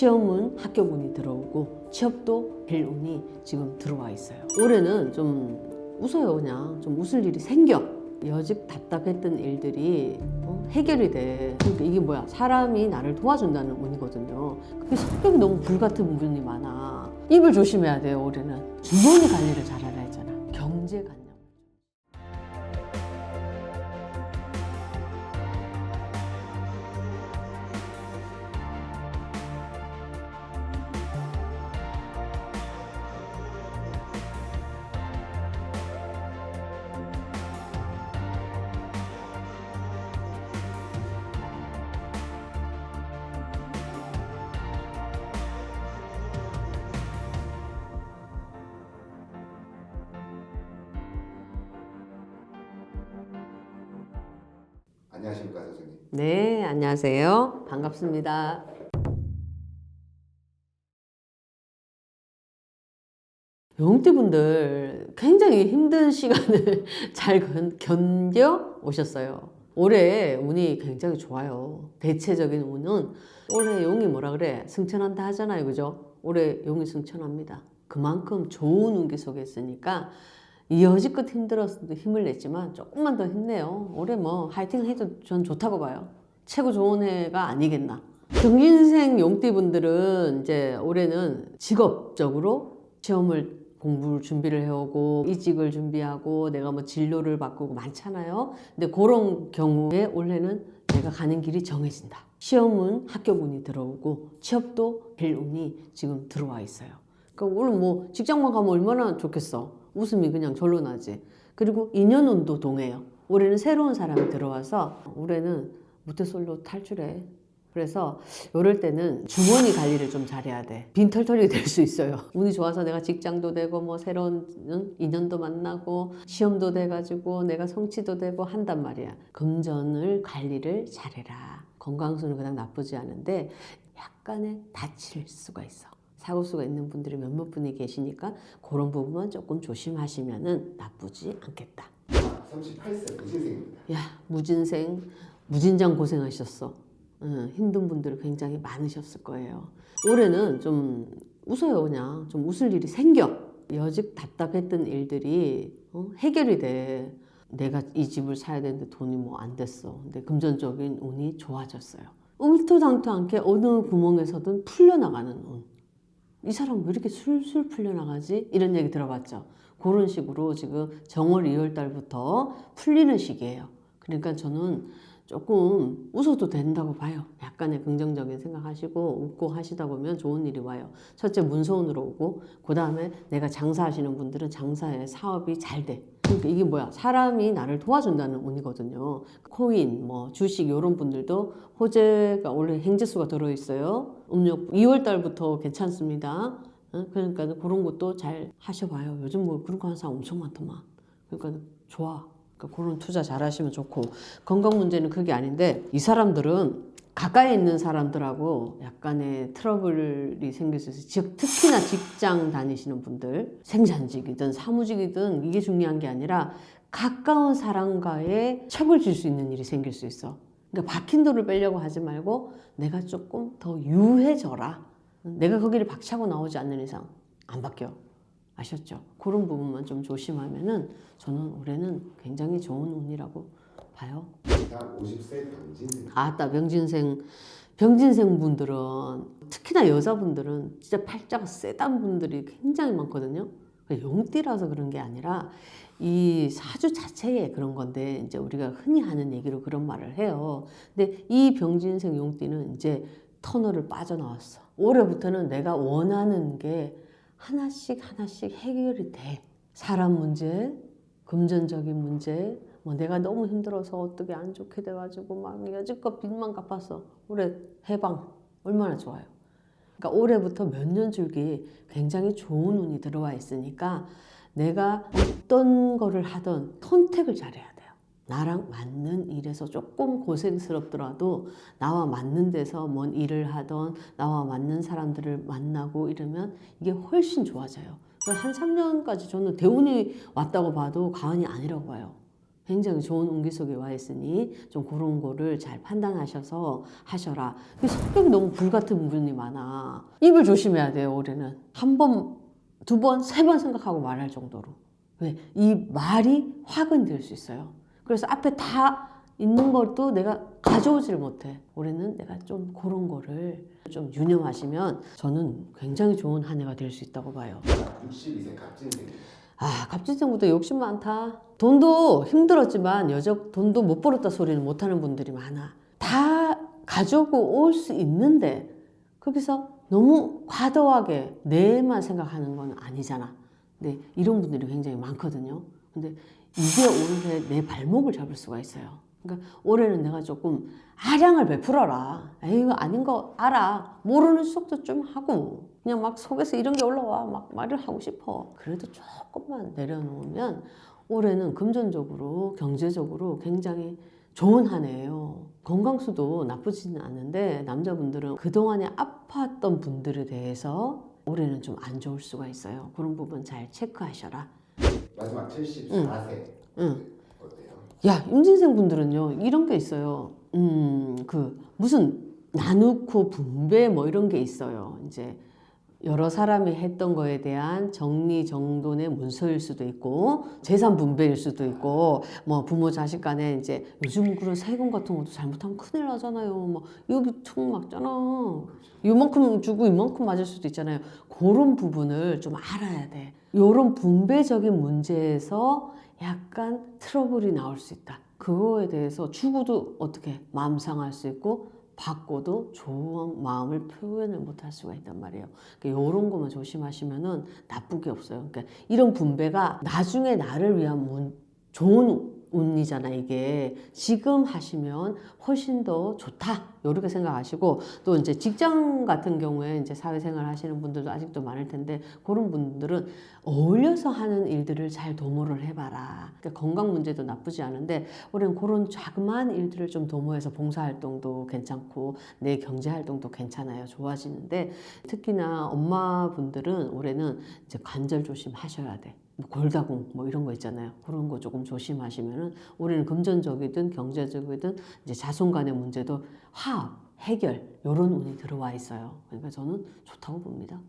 시험은 합격운이 들어오고 취업도 될 운이 지금 들어와 있어요. 올해는 좀 웃어요 그냥 좀 웃을 일이 생겨. 여직 답답했던 일들이 어, 해결이 돼. 그러니까 이게 뭐야? 사람이 나를 도와준다는 운이거든요. 근데 성격이 너무 불 같은 분이 많아. 입을 조심해야 돼요 올해는. 주머니 관리를 잘하라 했잖아. 경제 관념. 안녕하십니까 선생님. 네, 안녕하세요. 반갑습니다. 용띠분들 굉장히 힘든 시간을 잘 견- 견뎌 오셨어요. 올해 운이 굉장히 좋아요. 대체적인 운은 올해 용이 뭐라 그래? 승천한다 하잖아요. 그죠? 올해 용이 승천합니다. 그만큼 좋은 운기 속에 있으니까 이 여지껏 힘들었어도 힘을 냈지만 조금만 더 힘내요. 올해 뭐 화이팅 해도 전 좋다고 봐요. 최고 좋은 해가 아니겠나. 경인생 용띠분들은 이제 올해는 직업적으로 시험을 공부를 준비를 해오고 이직을 준비하고 내가 뭐 진로를 바꾸고 많잖아요. 근데 그런 경우에 올해는 내가 가는 길이 정해진다. 시험은 합격운이 들어오고 취업도 될 운이 지금 들어와 있어요. 그러니까 오늘 뭐 직장만 가면 얼마나 좋겠어. 웃음이 그냥 절로 나지. 그리고 인연운도 동해요. 올해는 새로운 사람이 들어와서 올해는 모태솔로 탈출해. 그래서 이럴 때는 주머니 관리를 좀 잘해야 돼. 빈털털이 될 수 있어요. 운이 좋아서 내가 직장도 되고 뭐 새로운 응? 인연도 만나고 시험도 돼가지고 내가 성취도 되고 한단 말이야. 금전을 관리를 잘해라. 건강수는 그냥 나쁘지 않은데 약간의 다칠 수가 있어. 사고수가 있는 분들이 몇몇 분이 계시니까 그런 부분만 조금 조심하시면은 나쁘지 않겠다. 38세 무신생입니다. 야 무진생 무진장 고생하셨어. 응, 힘든 분들이 굉장히 많으셨을 거예요. 올해는 좀 웃어요 그냥 좀 웃을 일이 생겨. 여직 답답했던 일들이 어, 해결이 돼. 내가 이 집을 사야 되는데 돈이 뭐 안 됐어. 근데 금전적인 운이 좋아졌어요. 울토당토 않게 어느 구멍에서든 풀려나가는 운. 이 사람 왜 이렇게 술술 풀려나가지? 이런 얘기 들어봤죠. 그런 식으로 지금 정월 2월 달부터 풀리는 시기예요. 그러니까 저는 조금 웃어도 된다고 봐요. 약간의 긍정적인 생각하시고 웃고 하시다 보면 좋은 일이 와요. 첫째 문서운으로 오고 그 다음에 내가 장사하시는 분들은 장사에 사업이 잘 돼. 그러니까 이게 뭐야? 사람이 나를 도와준다는 운이거든요. 코인, 뭐 주식 이런 분들도 호재가 원래 행재수가 들어 있어요. 음력 2월 달부터 괜찮습니다. 어? 그러니까 그런 것도 잘 하셔봐요. 요즘 뭐 그런 거 하는 사람 엄청 많더만. 그러니까 좋아. 그러니까 그런 투자 잘 하시면 좋고 건강 문제는 그게 아닌데 이 사람들은 가까이 있는 사람들하고 약간의 트러블이 생길 수 있어요. 즉 특히나 직장 다니시는 분들 생산직이든 사무직이든 이게 중요한 게 아니라 가까운 사람과의 척을 질 수 있는 일이 생길 수 있어. 그러니까 박힌 돌을 빼려고 하지 말고 내가 조금 더 유해져라. 내가 거기를 박차고 나오지 않는 이상 안 바뀌어. 아셨죠? 그런 부분만 좀 조심하면은 저는 올해는 굉장히 좋은 운이라고 봐요. 다음 50세 병진생. 아따 병진생 병진생 분들은 특히나 여자분들은 진짜 팔자가 세단 분들이 굉장히 많거든요. 용띠라서 그런 게 아니라 이 사주 자체에 그런 건데 이제 우리가 흔히 하는 얘기로 그런 말을 해요. 근데 이 병진생 용띠는 이제 터널을 빠져나왔어. 올해부터는 내가 원하는 게 하나씩 하나씩 해결이 돼. 사람 문제, 금전적인 문제, 뭐 내가 너무 힘들어서 어떻게 안 좋게 돼가지고 막 여지껏 빚만 갚았어. 올해 해방 얼마나 좋아요. 그러니까 올해부터 몇 년 줄기 굉장히 좋은 운이 들어와 있으니까 내가 어떤 거를 하든 선택을 잘해야. 나랑 맞는 일에서 조금 고생스럽더라도 나와 맞는 데서 뭔 일을 하던 나와 맞는 사람들을 만나고 이러면 이게 훨씬 좋아져요. 한 3년까지 저는 대운이 왔다고 봐도 과언이 아니라고 봐요. 굉장히 좋은 운기 속에 와 있으니 좀 그런 거를 잘 판단하셔서 하셔라. 그 성격이 너무 불같은 분이 많아. 입을 조심해야 돼요, 올해는. 한 번, 두 번, 세 번 생각하고 말할 정도로. 왜? 이 말이 화근 될 수 있어요. 그래서 앞에 다 있는 것도 내가 가져오지를 못해. 올해는 내가 좀 그런 거를 좀 유념하시면 저는 굉장히 좋은 한 해가 될 수 있다고 봐요. 62세 갑진생입니다. 아, 갑진생부터 욕심 많다. 돈도 힘들었지만 여적 돈도 못 벌었다 소리는 못 하는 분들이 많아. 다 가지고 올 수 있는데 거기서 너무 과도하게 내만 생각하는 건 아니잖아. 근데 이런 분들이 굉장히 많거든요. 근데 이게 올해 내 발목을 잡을 수가 있어요. 그러니까 올해는 내가 조금 아량을 베풀어라. 에이, 이거 아닌 거 알아. 모르는 척도 좀 하고. 그냥 막 속에서 이런 게 올라와. 막 말을 하고 싶어. 그래도 조금만 내려놓으면 올해는 금전적으로, 경제적으로 굉장히 좋은 한 해예요. 건강수도 나쁘지는 않은데 남자분들은 그동안에 아팠던 분들에 대해서 올해는 좀 안 좋을 수가 있어요. 그런 부분 잘 체크하셔라. 마지막 74세 응. 어때요? 야, 임진생 분들은요, 이런 게 있어요. 음, 그, 무슨, 나누고 분배 뭐 이런 게 있어요. 이제, 여러 사람이 했던 거에 대한 정리 정돈의 문서일 수도 있고, 재산 분배일 수도 있고, 뭐, 부모 자식 간에 이제, 요즘 그런 세금 같은 것도 잘못하면 큰일 나잖아요. 뭐, 여기 툭 맞잖아. 이만큼 주고 이만큼 맞을 수도 있잖아요. 그런 부분을 좀 알아야 돼. 요런 분배적인 문제에서 약간 트러블이 나올 수 있다. 그거에 대해서 주고도 어떻게 마음 상할 수 있고 받고도 좋은 마음을 표현을 못 할 수가 있단 말이에요. 그러니까 이런 것만 조심하시면은 나쁘게 없어요. 그러니까 이런 분배가 나중에 나를 위한 문, 좋은 운이잖아 이게. 지금 하시면 훨씬 더 좋다 이렇게 생각하시고 또 이제 직장 같은 경우에 이제 사회생활 하시는 분들도 아직도 많을 텐데 그런 분들은 어울려서 하는 일들을 잘 도모를 해봐라. 그러니까 건강 문제도 나쁘지 않은데 올해는 그런 자그마한 일들을 좀 도모해서 봉사활동도 괜찮고 내 경제활동도 괜찮아요. 좋아지는데 특히나 엄마분들은 올해는 이제 관절 조심하셔야 돼. 뭐 골다공 뭐 이런 거 있잖아요. 그런 거 조금 조심하시면은 올해는 금전적이든 경제적이든 이제 자손 간의 문제도 화합, 해결 이런 운이 들어와 있어요. 그러니까 저는 좋다고 봅니다.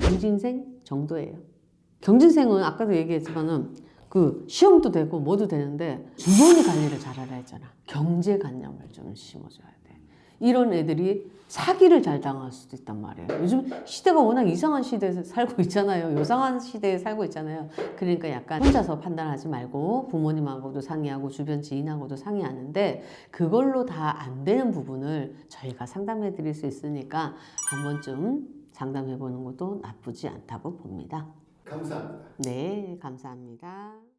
경진생 정도예요. 경진생은 아까도 얘기했지만은 그 시험도 되고 뭐도 되는데 주머니 관리를 잘하라 했잖아. 경제 관념을 좀 심어줘야 돼. 이런 애들이 사기를 잘 당할 수도 있단 말이에요. 요즘 시대가 워낙 이상한 시대에 살고 있잖아요. 요상한 시대에 살고 있잖아요. 그러니까 약간 혼자서 판단하지 말고 부모님하고도 상의하고 주변 지인하고도 상의하는데 그걸로 다 안 되는 부분을 저희가 상담해 드릴 수 있으니까 한 번쯤 상담해 보는 것도 나쁘지 않다고 봅니다. 감사합니다. 네, 감사합니다.